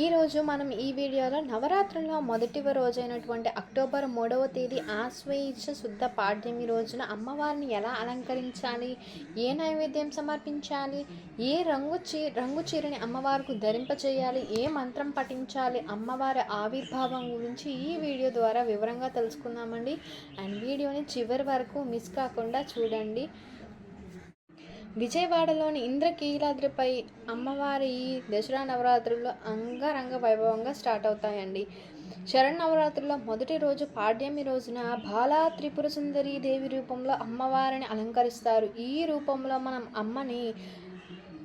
ఈరోజు మనం ఈ వీడియోలో నవరాత్రుల్లో మొదటి రోజైనటువంటి అక్టోబర్ మూడవ తేదీ ఆశ్వయుజ శుద్ధ పాడ్యమి రోజున అమ్మవారిని ఎలా అలంకరించాలి? ఏ నైవేద్యం సమర్పించాలి? ఏ రంగు చీ రంగు చీరని అమ్మవారికి ధరింపచేయాలి ఏ మంత్రం పఠించాలి? అమ్మవారి ఆవిర్భావం గురించి ఈ వీడియో ద్వారా వివరంగా తెలుసుకుందామండి. అండ్ వీడియోని చివరి వరకు మిస్ కాకుండా చూడండి. విజయవాడలోని ఇంద్రకీలాద్రిపై అమ్మవారి ఈ దసరా నవరాత్రులు అంగరంగ వైభవంగా స్టార్ట్ అవుతాయండి. శరణవరాత్రుల మొదటి రోజు పాడ్యమి రోజున బాలా త్రిపుర సుందరి దేవి రూపంలో అమ్మవారిని అలంకరిస్తారు. ఈ రూపంలో మనం అమ్మని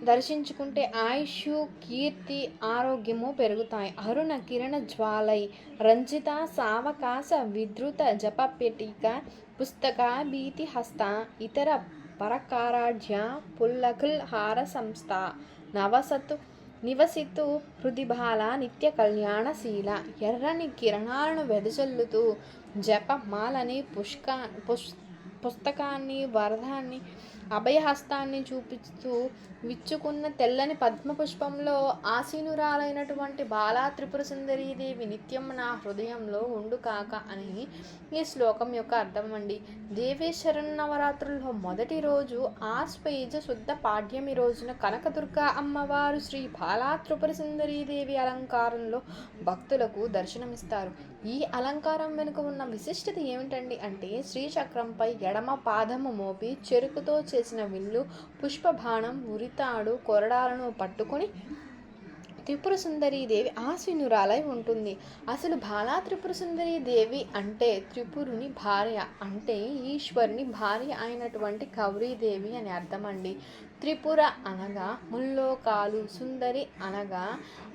దర్శించుకుంటే ఆయుష్ కీర్తి ఆరోగ్యము పెరుగుతాయి. అరుణ కిరణ జ్వాలై రంజిత సావకాశ విధృత పెట్టిక పుస్తక భీతి హస్త ఇతర పరకారాఢ్య పుల్లకుల్ హార సంస్థ నవసతు నివసితు హృదిబాల నిత్య కళ్యాణశీల ఎర్రని కిరణాలను వెదజల్లుతూ జపమాలని పుష్క పుష్ పుస్తకాన్ని వరదాన్ని అభయహస్తాన్ని చూపిస్తూ విచ్చుకున్న తెల్లని పద్మపుష్పంలో ఆసీనురాలైనటువంటి బాలా త్రిపుర సుందరీదేవి నిత్యం నా హృదయంలో ఉండు కాక అని ఈ శ్లోకం యొక్క అర్థం అండి. దేవేశ్వరన్ నవరాత్రుల్లో మొదటి రోజు ఆశ్వయుజ శుద్ధ పాడ్యమి రోజున కనకదుర్గ అమ్మవారు శ్రీ బాలా త్రిపుర సుందరీదేవి అలంకారంలో భక్తులకు దర్శనమిస్తారు. ఈ అలంకారం వెనుక ఉన్న విశిష్టత ఏమిటండి అంటే శ్రీచక్రంపై ఎడమ పాదము మోపి చెరుకుతో చేసిన విల్లు పుష్పబాణం ఉరితాడు కొరడాలను పట్టుకొని త్రిపుర దేవి ఆశ్వినురాలై ఉంటుంది. అసలు బాలా త్రిపుర దేవి అంటే త్రిపురుని భార్య. అంటే ఈశ్వరుని భార్య అయినటువంటి గౌరీదేవి అని అర్థమండి. త్రిపుర అనగా ముల్లోకాలు సుందరి అనగా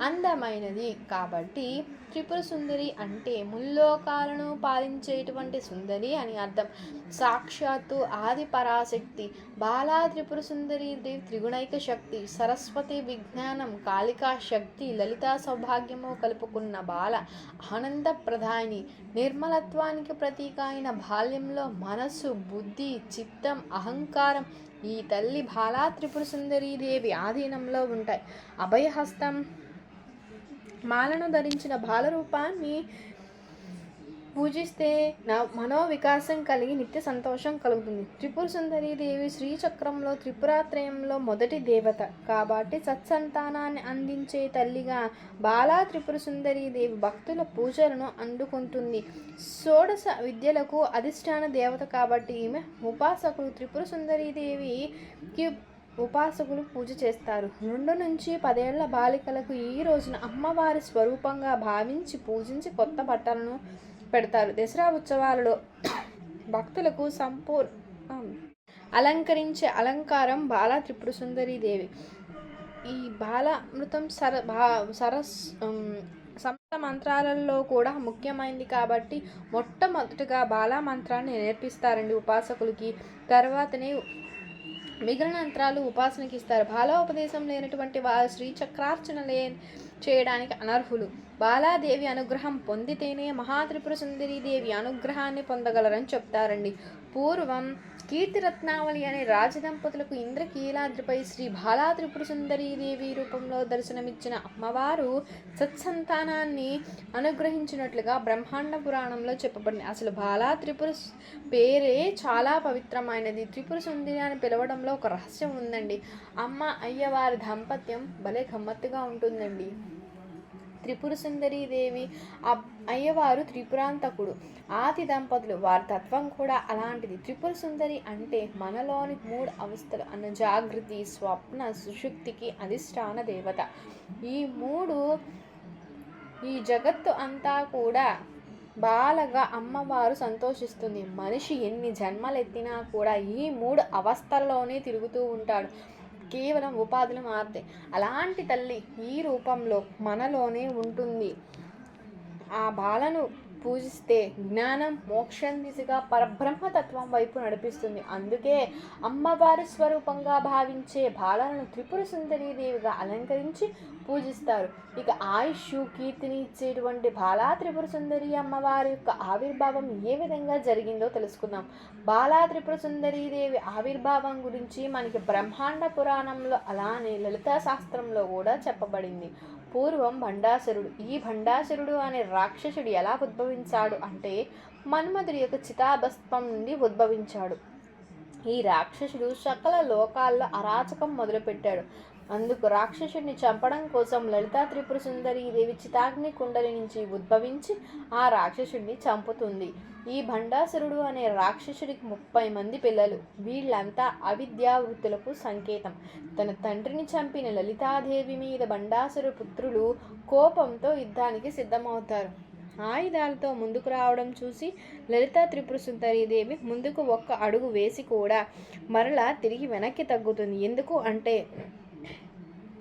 అందమైనది. కాబట్టి త్రిపుర సుందరి అంటే ముల్లోకాలను పాలించేటువంటి సుందరి అని అర్థం. సాక్షాత్తు ఆది పరాశక్తి బాలా త్రిపుర సుందరి దేవి త్రిగుణైక శక్తి సరస్వతి విజ్ఞానం కాళికా శక్తి లలితా సౌభాగ్యము కలుపుకున్న బాల ఆనంద ప్రధాని నిర్మలత్వానికి ప్రతీక అయిన బాల్యంలో మనస్సు బుద్ధి చిత్తం అహంకారం ఈ తల్లి బాలా త్రిపుర సుందరీదేవి ఆధీనంలో ఉంటాయి. అభయహస్తం మాలను ధరించిన బాలరూపాన్ని పూజిస్తే నా మనోవికాసం కలిగి నిత్య సంతోషం కలుగుతుంది. త్రిపుర సుందరి దేవి శ్రీచక్రంలో త్రిపురాత్రయంలో మొదటి దేవత. కాబట్టి సత్సంతానాన్ని అందించే తల్లిగా బాలా త్రిపుర సుందరి దేవి భక్తుల పూజలను అందుకుంటుంది. షోడశ విద్యలకు అధిష్టాన దేవత కాబట్టి ఈమె ఉపాసకులు. త్రిపుర సుందరి దేవికి ఉపాసకులు పూజ చేస్తారు. రెండు నుంచి పదేళ్ళ బాలికలకు ఈ రోజున అమ్మవారి స్వరూపంగా భావించి పూజించి కొత్త బట్టలను పెడతారు. దసరా ఉత్సవాలలో భక్తులకు సంపూర్ అలంకరించే అలంకారం బాల త్రిపుర సుందరి దేవి. ఈ బాలామృతం సర బా సరస్ సమస్త మంత్రాలలో కూడా ముఖ్యమైనది కాబట్టి మొట్టమొదటిగా బాలా మంత్రాన్ని నేర్పిస్తారండి ఉపాసకులకి. తర్వాతనే మిగిలిన యంత్రాలు ఉపాసనకి ఇస్తారు. బాలోపదేశం లేనటువంటి వారు శ్రీచక్రార్చన లే చేయడానికి అనర్హులు. బాలాదేవి అనుగ్రహం పొందితేనే మహాత్రిపుర దేవి అనుగ్రహాన్ని పొందగలరని చెప్తారండి. పూర్వం కీర్తిరత్నావళి అనే రాజదంపతులకు ఇంద్రకీలాద్రిపై శ్రీ బాలా త్రిపుర దేవి రూపంలో దర్శనమిచ్చిన అమ్మవారు సత్సంతానాన్ని అనుగ్రహించినట్లుగా బ్రహ్మాండ పురాణంలో చెప్పబడింది అసలు బాలా త్రిపుర పేరే చాలా పవిత్రమైనది. త్రిపుర సుందరి అని పిలవడంలో ఒక రహస్యం ఉందండి. అమ్మ అయ్యవారి దాంపత్యం భలే గమ్మత్తుగా ఉంటుందండి. త్రిపుర దేవి అయ్యవారు త్రిపురాంతకుడు. ఆతి దంపతులు వారి తత్వం కూడా అలాంటిది. త్రిపుర సుందరి అంటే మనలోని మూడు అవస్థలు. అన్న జాగృతి స్వప్న సుశుక్తికి అధిష్టాన దేవత. ఈ మూడు ఈ జగత్తు అంతా కూడా బాలగా అమ్మవారు సంతోషిస్తుంది. మనిషి ఎన్ని జన్మలెత్తినా కూడా ఈ మూడు అవస్థల్లోనే తిరుగుతూ ఉంటాడు. కేవలం ఉపాధులు మారుతాయి అలాంటి తల్లి ఈ రూపంలో మనలోనే ఉంటుంది. ఆ బాలను పూజిస్తే జ్ఞానం మోక్షం దిశగా పరబ్రహ్మతత్వం వైపు నడిపిస్తుంది. అందుకే అమ్మవారి స్వరూపంగా భావించే బాలలను త్రిపుర సుందరీదేవిగా అలంకరించి పూజిస్తారు. ఇక ఆయుష్ కీర్తిని ఇచ్చేటువంటి బాలా త్రిపుర సుందరి అమ్మవారి యొక్క ఆవిర్భావం ఏ విధంగా జరిగిందో తెలుసుకుందాం. బాలా త్రిపుర సుందరీదేవి ఆవిర్భావం గురించి మనకి బ్రహ్మాండ పురాణంలో అలానే లలితా శాస్త్రంలో కూడా చెప్పబడింది. పూర్వం భండాసురుడు. ఈ భండాసురుడు అనే రాక్షసుడు ఎలా ఉద్భవించాడు అంటే మన్మధుడి యొక్క చితాభస్మం నుండి ఉద్భవించాడు. ఈ రాక్షసుడు సకల లోకాల్లో అరాచకం మొదలుపెట్టాడు. అందుకు రాక్షసుడిని చంపడం కోసం లలితా త్రిపుర సుందరి దేవి చితాగ్ని కుండలి నుంచి ఉద్భవించి ఆ రాక్షసుడిని చంపుతుంది. ఈ భండాసురుడు అనే రాక్షసుడికి ముప్పై మంది పిల్లలు. వీళ్ళంతా అవిద్యావృత్తులకు సంకేతం. తన తండ్రిని చంపిన లలితాదేవి మీద భండాసురు పుత్రులు కోపంతో యుద్ధానికి సిద్ధమవుతారు. ఆయుధాలతో ముందుకు రావడం చూసి లలిత త్రిపుర దేవి ముందుకు ఒక్క అడుగు వేసి కూడా మరలా తిరిగి వెనక్కి తగ్గుతుంది. ఎందుకు అంటే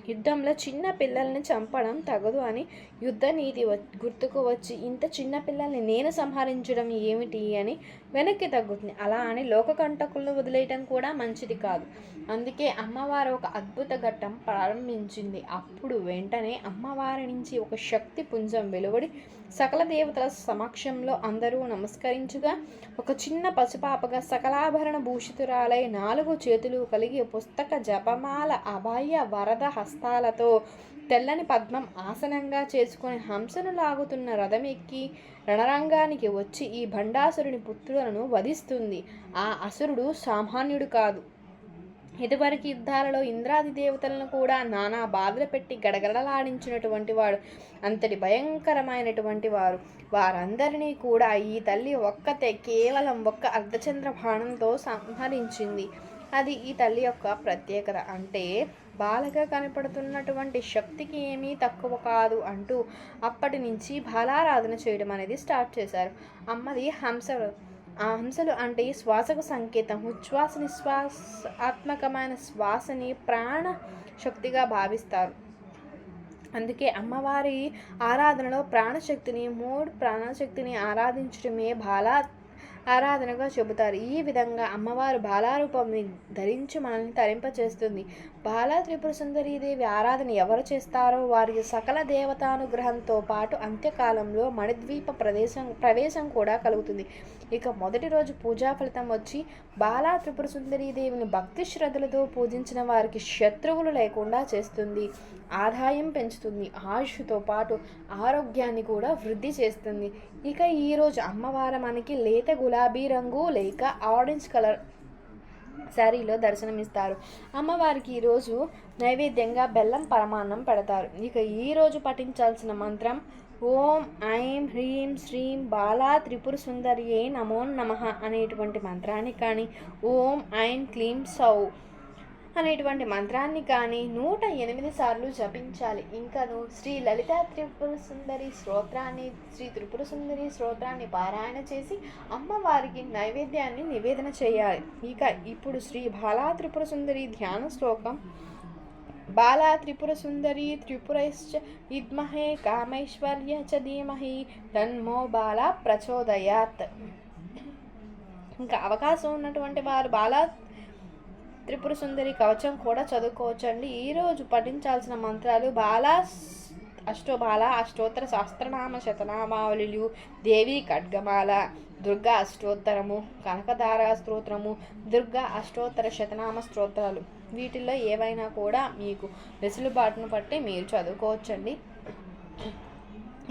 యుద్ధంలో చిన్న పిల్లల్ని చంపడం తగదు అని యుద్ధ నీతి గుర్తుకు వచ్చి ఇంత చిన్న పిల్లల్ని నేను సంహరించడం ఏమిటి అని వెనక్కి తగ్గుతుంది. అలా అని లోకకంటకులను వదిలేయటం కూడా మంచిది కాదు. అందుకే అమ్మవారు ఒక అద్భుత ఘట్టం ప్రారంభించింది. అప్పుడు వెంటనే అమ్మవారి నుంచి ఒక శక్తి పుంజం వెలువడి సకల దేవతల సమక్షంలో అందరూ నమస్కరించుగా ఒక చిన్న పసుపాపగా సకలాభరణ భూషితురాలై నాలుగు చేతులు కలిగి పుస్తక జపమాల అభయ వరద హస్తాలతో తెల్లని పద్మం ఆసనంగా చేసుకుని హంసను లాగుతున్న రథం ఎక్కి రణరంగానికి వచ్చి ఈ భండాసురుని పుత్రులను వధిస్తుంది. ఆ అసురుడు సామాన్యుడు కాదు. ఇదివరకు యుద్ధాలలో ఇంద్రాది దేవతలను కూడా నానా బాధలు పెట్టి గడగడలాడించినటువంటి వాడు అంతటి భయంకరమైనటువంటి వారు. వారందరినీ కూడా ఈ తల్లి ఒక్కతే కేవలం ఒక్క అర్ధచంద్ర బాణంతో సంహరించింది. అది ఈ తల్లి యొక్క ప్రత్యేకత. అంటే బాలగా కనపడుతున్నటువంటి శక్తికి ఏమీ తక్కువ కాదు అంటూ అప్పటి నుంచి బాలారాధన చేయడం అనేది స్టార్ట్ చేశారు. అమ్మది హంస ఆ హంసలు అంటే శ్వాసకు సంకేతం. ఉచ్ఛ్వాస నిశ్వాసాత్మకమైన శ్వాసని ప్రాణ శక్తిగా భావిస్తారు. అందుకే అమ్మవారి ఆరాధనలో ప్రాణశక్తిని మూడు ప్రాణశక్తిని ఆరాధించడమే బాలా ఆరాధనగా చెబుతారు. ఈ విధంగా అమ్మవారు బాలారూపంని ధరించి మనల్ని తరింపచేస్తుంది. బాలా త్రిపుర సుందరీదేవి ఆరాధన ఎవరు చేస్తారో వారికి సకల దేవతానుగ్రహంతో పాటు అంత్యకాలంలో మణిద్వీప ప్రదేశం ప్రవేశం కూడా కలుగుతుంది. ఇక మొదటి రోజు పూజా ఫలితం వచ్చి బాలా త్రిపుర సుందరీదేవిని భక్తి శ్రద్ధలతో పూజించిన వారికి శత్రువులు లేకుండా చేస్తుంది. ఆదాయం పెంచుతుంది. ఆయుష్తో పాటు ఆరోగ్యాన్ని కూడా వృద్ధి చేస్తుంది. ఇక ఈరోజు అమ్మవారు మనకి లేత గులాబీ గులాబీ రంగు లేక ఆరెంజ్ కలర్ శారీలో దర్శనమిస్తారు. అమ్మవారికి ఈరోజు నైవేద్యంగా బెల్లం పరమాన్నం పెడతారు. ఇక ఈరోజు పఠించాల్సిన మంత్రం ఓం ఐం హ్రీం శ్రీం బాలా త్రిపుర సుందరియే నమో నమ అనేటువంటి మంత్రాన్ని కానీ ఓం ఐం క్లీం సౌ అనేటువంటి మంత్రాన్ని కానీ నూట ఎనిమిది సార్లు జపించాలి. ఇంకను శ్రీ లలిత త్రిపుర సుందరి స్తోత్రాన్ని శ్రీ త్రిపుర సుందరి స్తోత్రాన్ని పారాయణ చేసి అమ్మవారికి నైవేద్యాన్ని నివేదన చేయాలి. ఇక ఇప్పుడు శ్రీ బాలా త్రిపుర సుందరి ధ్యాన శ్లోకం. బాలా త్రిపుర సుందరి త్రిపురైశ్చ విద్మహే కామైశ్వర్య చ ధీమహి తన్మో బాలా ప్రచోదయాత్. ఇంకా అవకాశం ఉన్నటువంటి వారు బాలా త్రిపుర సుందరి కవచం కూడా చదువుకోవచ్చండి. ఈరోజు పఠించాల్సిన మంత్రాలు బాలా అష్టోబాల అష్టోత్తర సహస్రనామ శతనామావళిలు దేవి ఖడ్గమాల దుర్గా అష్టోత్తరము కనకధార స్తోత్రము దుర్గా అష్టోత్తర శతనామ స్తోత్రాలు. వీటిల్లో ఏవైనా కూడా మీకు వెసులుబాటును బట్టి మీరు చదువుకోవచ్చండి.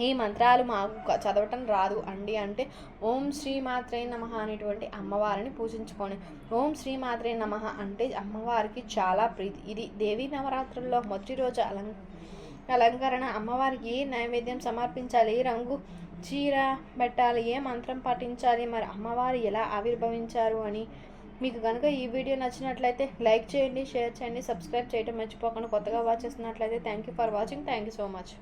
ఈ మంత్రాలు మాకు చదవటం రాదు. అండి అంటే ఓం శ్రీ మాత్రే నమ అనేటువంటి అమ్మవారిని పూజించుకోండి ఓం శ్రీ మాత్రే నమ అంటే అమ్మవారికి చాలా ప్రీతి. ఇది దేవీ నవరాత్రుల్లో మొదటి రోజు అలం అలంకరణ. అమ్మవారికి ఏ నైవేద్యం సమర్పించాలి? ఏ రంగు చీర పెట్టాలి? ఏ మంత్రం పఠించాలి మరి అమ్మవారు ఎలా ఆవిర్భవించారు అని మీకు కనుక ఈ వీడియో నచ్చినట్లయితే లైక్ చేయండి షేర్ చేయండి సబ్స్క్రైబ్ చేయడం మర్చిపోకుండా కొత్తగా వాచ్ చేస్తున్నట్లయితే thank you for watching. Thank you so much.